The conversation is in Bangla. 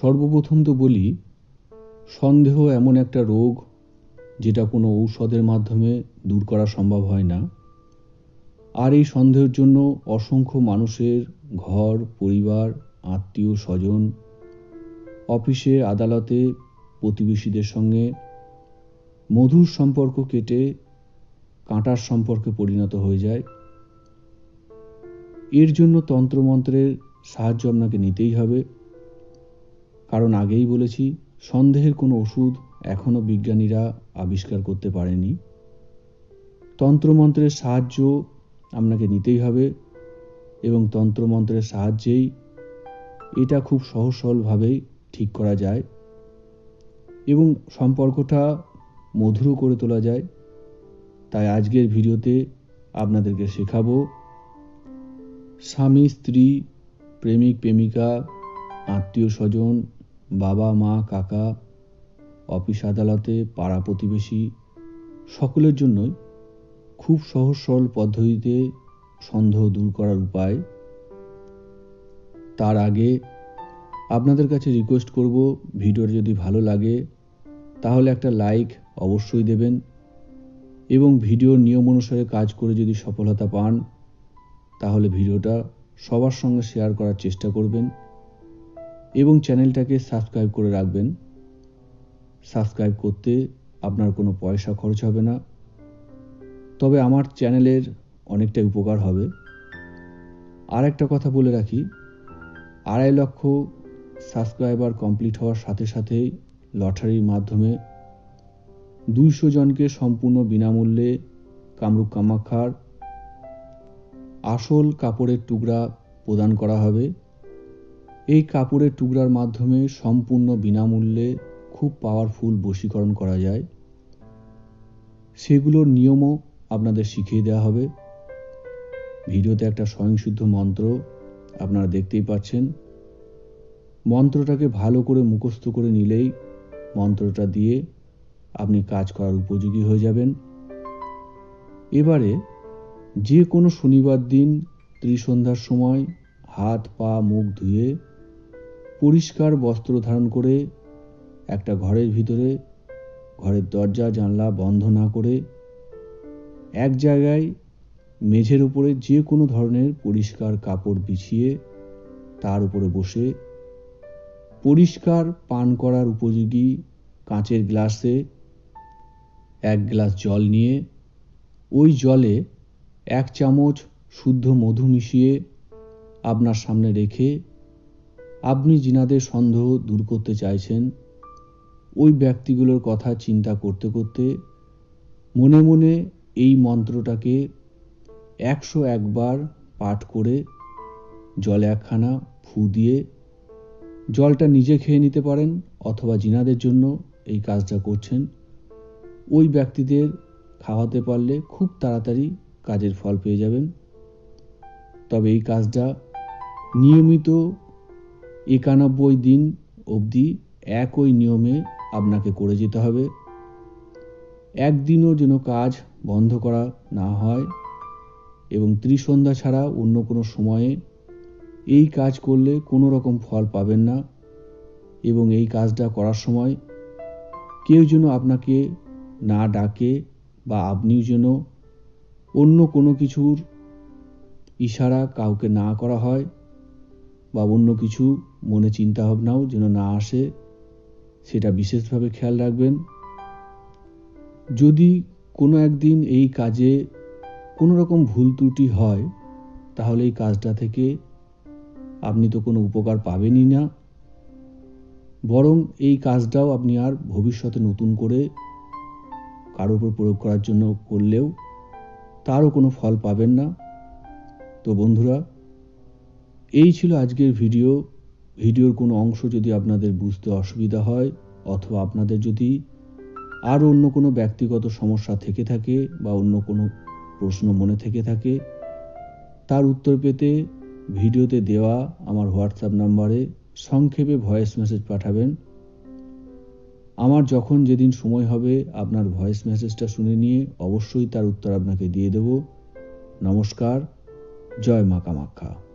সর্বপ্রথম তো বলি, সন্দেহ এমন একটা রোগ যেটা কোনো ঔষধের মাধ্যমে দূর করা সম্ভব হয় না। আর এই সন্দেহের জন্য অসংখ্য মানুষের ঘর, পরিবার, আত্মীয় স্বজন, অফিসে, আদালতে, প্রতিবেশীদের সঙ্গে মধুর সম্পর্ক কেটে কাঁটার সম্পর্কে পরিণত হয়ে যায়। এর জন্য তন্ত্রমন্ত্রের সাহায্য আপনাকে নিতেই হবে। কারণ আগেই বলেছি, সন্দেহের কোনো ওষুধ এখনও বিজ্ঞানীরা আবিষ্কার করতে পারেনি। তন্ত্রমন্ত্রের সাহায্য আপনাকে নিতেই হবে এবং তন্ত্রমন্ত্রের সাহায্যেই এটা খুব সহজ সরলভাবেই ঠিক করা যায় এবং সম্পর্কটা মধুরও করে তোলা যায়। তাই আজকের ভিডিওতে আপনাদেরকে শেখাবো, স্বামী, স্ত্রী, প্রেমিক, প্রেমিকা আত্মীয় স্বজন বাবা, মা, কাকা, অফিস আদালতে, পাড়া প্রতিবেশী সকলের জন্যই খুব সহজ, সরল পদ্ধতিতে সন্দেহ দূর করার উপায়। তার আগে আপনাদের কাছে রিকোয়েস্ট করব, ভিডিওটা যদি ভালো লাগে, তাহলে একটা লাইক অবশ্যই দেবেন এবং ভিডিওর নিয়ম অনুসারে কাজ করে যদি সফলতা পান, তাহলে ভিডিওটা সবার সঙ্গে শেয়ার করার চেষ্টা করবেন। এবং চ্যানেলটাকে সাবস্ক্রাইব করে রাখবেন। সাবস্ক্রাইব করতে আপনার কোনো পয়সা খরচ হবে না। তবে আমার চ্যানেলের অনেকটাই উপকার হবে। আর একটা কথা বলে রাখি, আড়াই লক্ষ সাবস্ক্রাইবার কমপ্লিট হওয়ার সাথে সাথেই লটারির মাধ্যমে দুইশো জনকে সম্পূর্ণ বিনামূল্যে কামরূপ কামাক্ষার আসল কাপড়ের টুকরা প্রদান করা হবে। এই কাপড়ের টুকরার মাধ্যমে সম্পূর্ণ বিনামূল্যে খুব পাওয়ারফুল বশীকরণ করা যায়। সেগুলোর নিয়মও আপনাদের শিখিয়ে দেওয়া হবে। ভিডিওতে একটা স্বয়ংসিদ্ধ মন্ত্র আপনারা দেখতেই পাচ্ছেন। মন্ত্রটাকে ভালো করে মুখস্থ করে নিলেই মন্ত্রটা দিয়ে আপনি কাজ করার উপযোগী হয়ে যাবেন। এবারে যে কোনো শনিবার দিন ত্রিসন্ধ্যার সময় হাত, পা, মুখ ধুয়ে পরিষ্কার বস্ত্র ধারণ করে একটা ঘরের ভিতরে, ঘরের দরজা, জানলা বন্ধ না করে এক জায়গায় মেঝের উপরে যে কোনো ধরনের পরিষ্কার কাপড় বিছিয়ে তার উপরে বসে পরিষ্কার পান করার উপযোগী কাঁচের গ্লাসে এক গ্লাস জল নিয়ে ওই জলে এক চামচ শুদ্ধ মধু মিশিয়ে আপনার সামনে রেখে আপনি জিনাদের সন্দেহ দূর করতে চাইছেন, ওই ব্যক্তিগুলোর কথা চিন্তা করতে করতে মনে মনে এই মন্ত্রটাকে একশো একবার পাঠ করে জলে একখানা ফু দিয়ে জলটা নিজে খেয়ে নিতে পারেন অথবা জিনাদের জন্য এই কাজটা করছেন। ওই ব্যক্তিদের খাওয়াতে পারলে খুব তাড়াতাড়ি কাজের ফল পেয়ে যাবেন। তবে এই কাজটা নিয়মিত একানব্বই দিন অবধি একই নিয়মে আপনাকে করে যেতে হবে। একদিনও যেন কাজ বন্ধ করা না হয় এবং ত্রিসন্ধ্যা ছাড়া অন্য কোনো সময়ে এই কাজ করলে কোনো রকম ফল পাবেন না এবং এই কাজটা করার সময় কেউ যেন আপনাকে না ডাকে বা আপনিও যেন অন্য কোনো কিছুর ইশারা কাউকে না করা হয়। বা অন্য কিছু মনে চিন্তা ভাবনাও যেন না আসে, সেটা বিশেষভাবে খেয়াল রাখবেন। যদি কোনো একদিন এই কাজে কোনো রকম ভুল ত্রুটি হয়, তাহলে এই কাজটা থেকে আপনি তো কোনো উপকার পাবেনই না। বরং এই কাজটাও আপনি আর ভবিষ্যতে নতুন করে কারোর উপর প্রয়োগ করার জন্য করলেও তারও কোনো ফল পাবেন না। তো বন্ধুরা এই ছিল আজকের ভিডিও। ভিডিওর কোনো অংশ যদি আপনাদের বুঝতে অসুবিধা হয় অথবা আপনাদের যদি আর অন্য কোনো ব্যক্তিগত সমস্যা থেকে থাকে বা অন্য কোনো প্রশ্ন মনে থেকে থাকে, তার উত্তর পেতে ভিডিওতে দেওয়া আমার হোয়াটসঅ্যাপ নাম্বারে সংক্ষেপে ভয়েস মেসেজ পাঠাবেন। আমার যখন যেদিন সময় হবে আপনার ভয়েস মেসেজটা শুনে নিয়ে অবশ্যই তার উত্তর আপনাকে দিয়ে দেব। নমস্কার, জয় মা কামাখ্যা